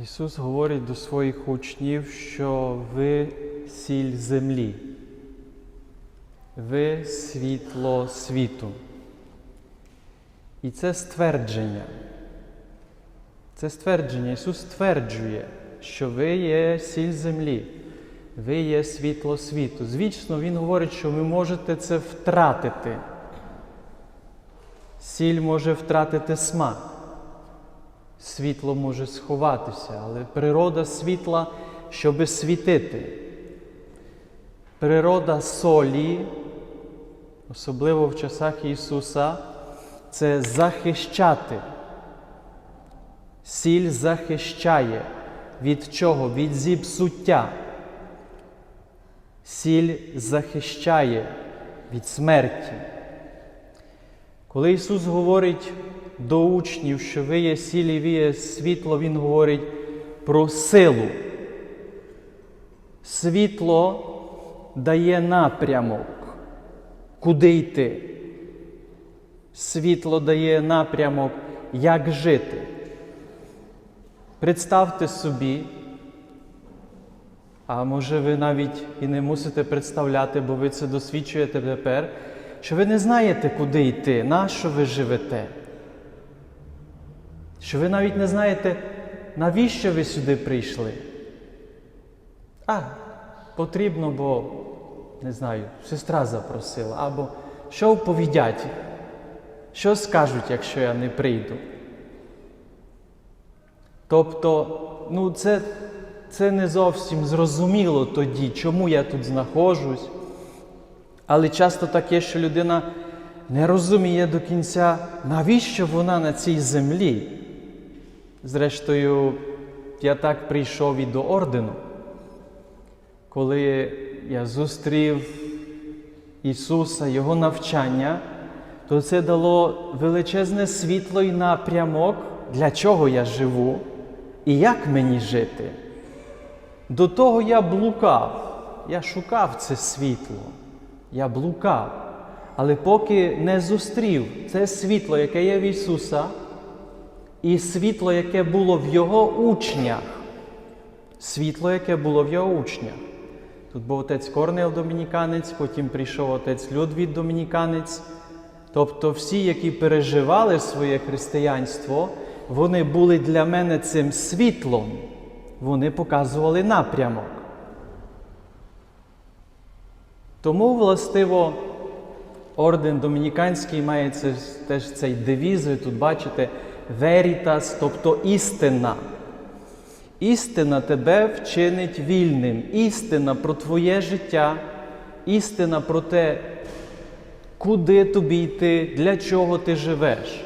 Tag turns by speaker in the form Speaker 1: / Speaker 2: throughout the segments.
Speaker 1: Ісус говорить до своїх учнів, що ви сіль землі, ви світло світу. І це ствердження. Це ствердження. Ісус стверджує, що ви є сіль землі, ви є світло світу. Звісно, Він говорить, що ви можете це втратити. Сіль може втратити смак. Світло може сховатися, але природа світла, щоби світити. Природа солі, особливо в часах Ісуса, це захищати. Сіль захищає від чого? Від зіпсуття. Сіль захищає від смерті. Коли Ісус говорить до учнів, що ви є сіль і ви є світло, Він говорить про силу. Світло дає напрямок, куди йти. Світло дає напрямок, як жити. Представте собі, а може ви навіть і не мусите представляти, бо ви це досвідчуєте тепер, що ви не знаєте, куди йти, на що ви живете. Що ви навіть не знаєте, навіщо ви сюди прийшли. А, потрібно, бо, не знаю, сестра запросила, або що вповідять, що скажуть, якщо я не прийду. Тобто, ну, це, це не зовсім зрозуміло тоді, чому я тут знаходжусь. Але часто таке, що людина не розуміє до кінця, навіщо вона на цій землі. Зрештою, я так прийшов і до ордену, коли я зустрів Ісуса, Його навчання, то це дало величезне світло і напрямок, для чого я живу і як мені жити. До того я блукав, я шукав це світло, я блукав. Але поки не зустрів це світло, яке є в Ісуса, і світло, яке було в Його учнях, світло, яке було в Його учнях. Тут був отець Корнел Домініканець, потім прийшов отець Людвід Домініканець. Тобто всі, які переживали своє християнство, вони були для мене цим світлом, вони показували напрямок. Тому, властиво, орден Домініканський має це, теж цей девіз, ви тут бачите, Veritas, тобто істина. Істина тебе вчинить вільним. Істина про твоє життя, істина про те, куди тобі йти, для чого ти живеш.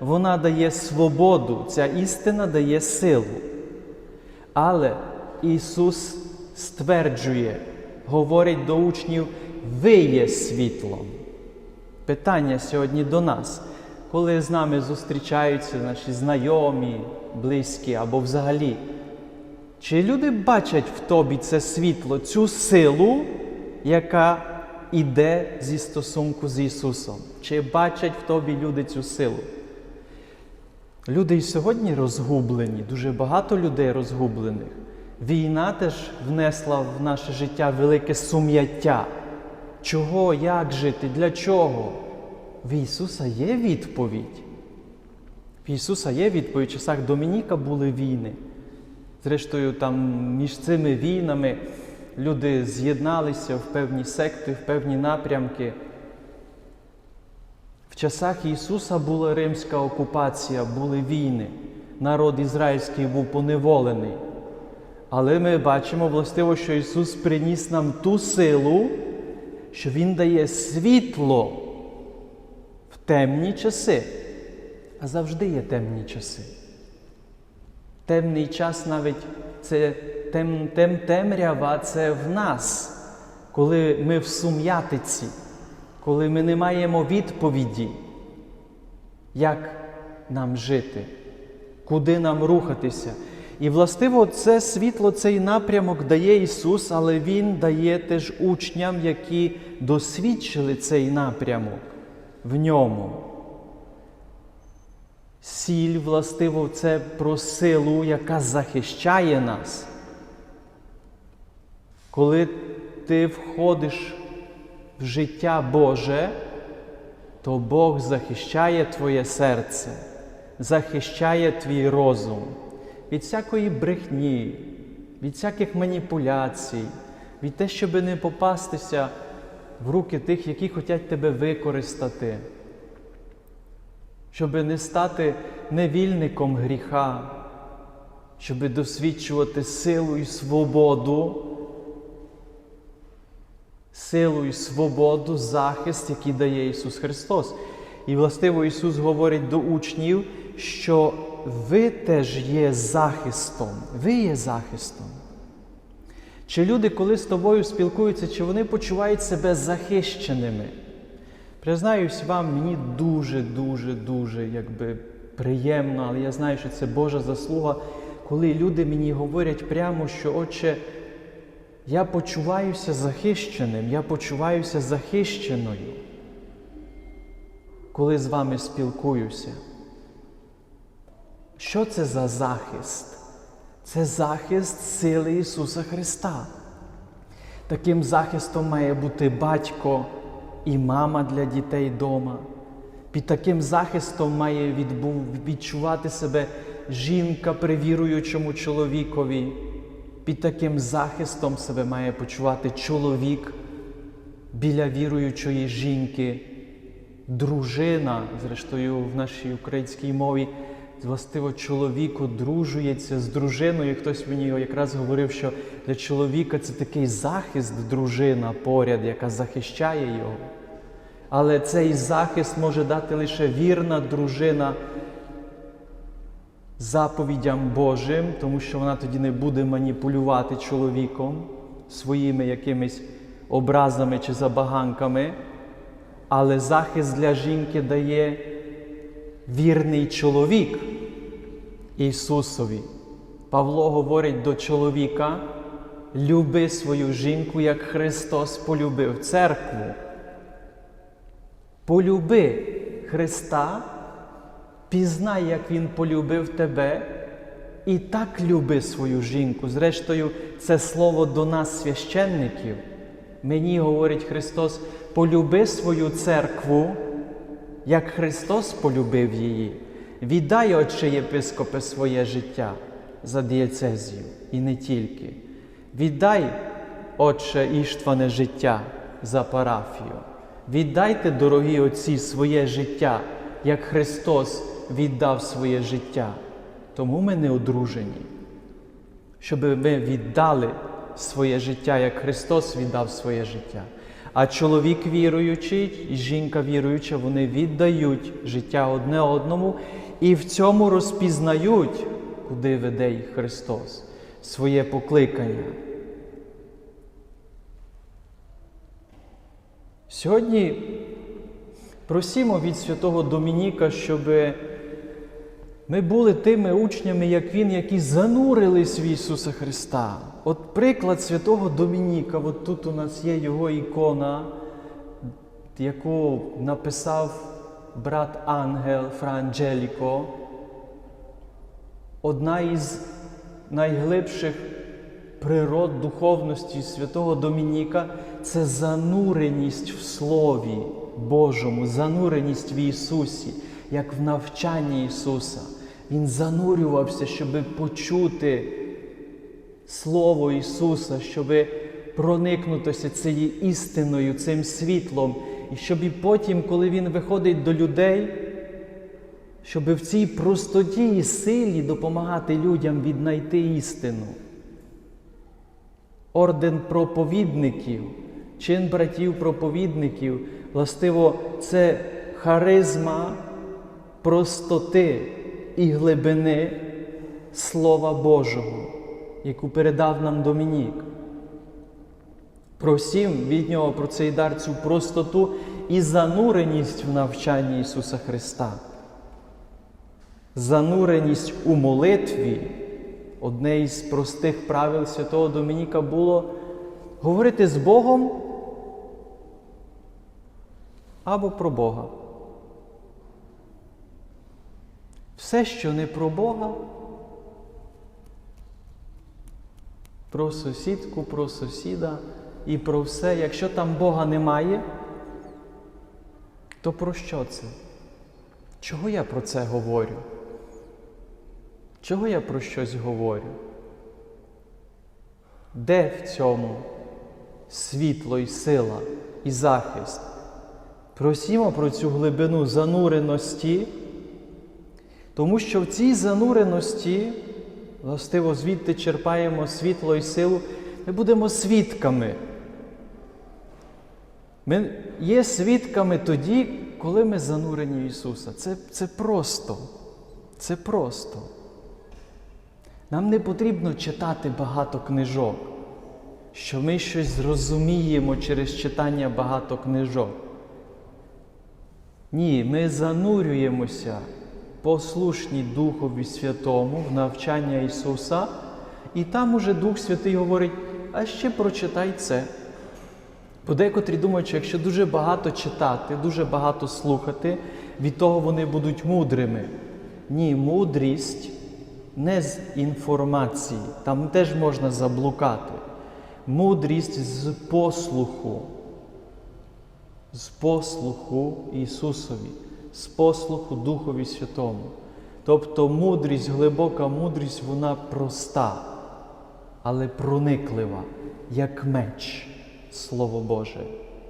Speaker 1: Вона дає свободу, ця істина дає силу. Але Ісус стверджує, говорить до учнів, ви є світлом. Питання сьогодні до нас, коли з нами зустрічаються наші знайомі, близькі або взагалі. Чи люди бачать в тобі це світло, цю силу, яка йде зі стосунку з Ісусом? Чи бачать в тобі люди цю силу? Люди і сьогодні розгублені, дуже багато людей розгублених. Війна теж внесла в наше життя велике сум'яття. Чого, як жити, для чого? В Ісуса є відповідь. В Ісуса є відповідь. В часах Домініка були війни. Зрештою, там між цими війнами люди з'єдналися в певні секти, в певні напрямки. В часах Ісуса була римська окупація, були війни. Народ ізраїльський був поневолений. Але ми бачимо властиво, що Ісус приніс нам ту силу, що Він дає світло темні часи. А завжди є темні часи. Темний час навіть це тем, тем, темрява це в нас, коли ми в сум'ятиці, коли ми не маємо відповіді, як нам жити, куди нам рухатися. І, властиво, це світло, цей напрямок дає Ісус, але Він дає теж учням, які досвідчили цей напрямок в ньому. Сіль, властиво, це про силу, яка захищає нас. Коли ти входиш в життя Боже, то Бог захищає твоє серце, захищає твій розум від всякої брехні, від всяких маніпуляцій, від те, щоб не попастися в руки тих, які хочуть тебе використати, щоб не стати невільником гріха, щоб досвідчувати силу і свободу силу і свободу, захист, який дає Ісус Христос. І властиво Ісус говорить до учнів, що ви теж є захистом, ви є захистом. Чи люди, коли з тобою спілкуються, чи вони почувають себе захищеними? Признаюсь вам, мені дуже-дуже, дуже якби приємно, але я знаю, що це Божа заслуга, коли люди мені говорять прямо, що Отче, я почуваюся захищеним, я почуваюся захищеною, коли з вами спілкуюся. Що це за захист? Це захист сили Ісуса Христа. Таким захистом має бути батько і мама для дітей вдома. Під таким захистом має відбув, відчувати себе жінка при віруючому чоловікові. Під таким захистом себе має почувати чоловік біля віруючої жінки, дружина, зрештою, в нашій українській мові, властиво чоловік одружується з дружиною. Хтось мені якраз говорив, що для чоловіка це такий захист, дружина поряд, яка захищає його. Але цей захист може дати лише вірна дружина заповідям Божим, тому що вона тоді не буде маніпулювати чоловіком своїми якимись образами чи забаганками. Але захист для жінки дає вірний чоловік Ісусові. Павло говорить до чоловіка: люби свою жінку, як Христос полюбив церкву. Полюби Христа, пізнай, як Він полюбив тебе, і так люби свою жінку. Зрештою, це слово до нас, священників. Мені говорить Христос, полюби свою церкву, як Христос полюбив її. Віддай, Отче єпископе, своє життя за дієцезію і не тільки. Віддай, Отче Іштване, життя за парафію. Віддайте, дорогі отці, своє життя, як Христос віддав своє життя. Тому ми не одружені, щоб ми віддали своє життя, як Христос віддав своє життя. А чоловік віруючий і жінка віруюча, вони віддають життя одне одному і в цьому розпізнають, куди веде їх Христос, своє покликання. Сьогодні просімо від святого Домініка, щоб ми були тими учнями, як Він, які занурились в Ісуса Христа. От приклад святого Домініка, от тут у нас є його ікона, яку написав брат Ангел Фра Анджеліко. Одна із найглибших природ духовності святого Домініка це зануреність в Слові Божому, зануреність в Ісусі, як в навчанні Ісуса. Він занурювався, щоб почути Слово Ісуса, щоб проникнутися цією істиною, цим світлом, і щоб і потім, коли Він виходить до людей, щоб в цій простоті і силі допомагати людям віднайти істину. Орден проповідників, чин братів-проповідників, властиво, це харизма простоти і глибини Слова Божого, яку передав нам Домінік. Просім від Нього про цей дар цю простоту і зануреність в навчанні Ісуса Христа. Зануреність у молитві. Одне із простих правил Святого Домініка було говорити з Богом або про Бога. Все, що не про Бога, про сусідку, про сусіда і про все, якщо там Бога немає, то про що це? Чого я про це говорю? Чого я про щось говорю? Де в цьому світло і сила і захист? Просімо про цю глибину зануреності, тому що в цій зануреності, властиво, звідти черпаємо світло і силу, ми будемо свідками. Ми є свідками тоді, коли ми занурені в Ісуса. Це, це просто. Це просто. Нам не потрібно читати багато книжок, що ми щось зрозуміємо через читання багато книжок. Ні, ми занурюємося послушні Духові Святому в навчання Ісуса, і там уже Дух Святий говорить, а ще прочитай це. Бо декотрі думають, що якщо дуже багато читати, дуже багато слухати, від того вони будуть мудрими. Ні, мудрість не з інформації, там теж можна заблукати. Мудрість з послуху, з послуху Ісусові, з послуху Духові Святому. Тобто мудрість, глибока мудрість, вона проста, але прониклива, як меч, Слово Боже,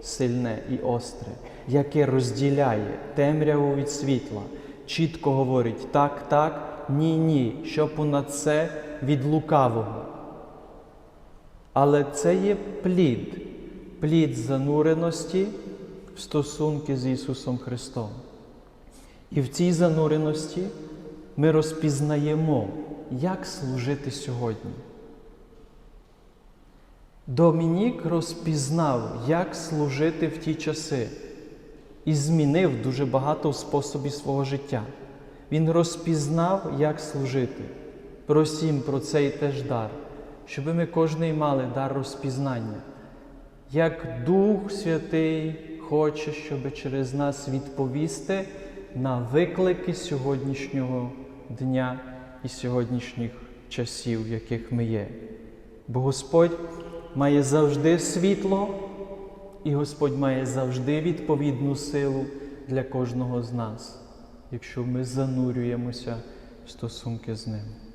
Speaker 1: сильне і остре, яке розділяє темряву від світла, чітко говорить так, так, ні, ні, що понад це від лукавого. Але це є плід, плід зануреності в стосунки з Ісусом Христом. І в цій зануреності ми розпізнаємо, як служити сьогодні. Домінік розпізнав, як служити в ті часи, і змінив дуже багато в способі свого життя. Він розпізнав, як служити. Просім про цей теж дар, щоб ми кожний мали дар розпізнання, як Дух Святий хоче, щоб через нас відповісти на виклики сьогоднішнього дня і сьогоднішніх часів, в яких ми є. Бо Господь має завжди світло, і Господь має завжди відповідну силу для кожного з нас, якщо ми занурюємося в стосунки з Ним.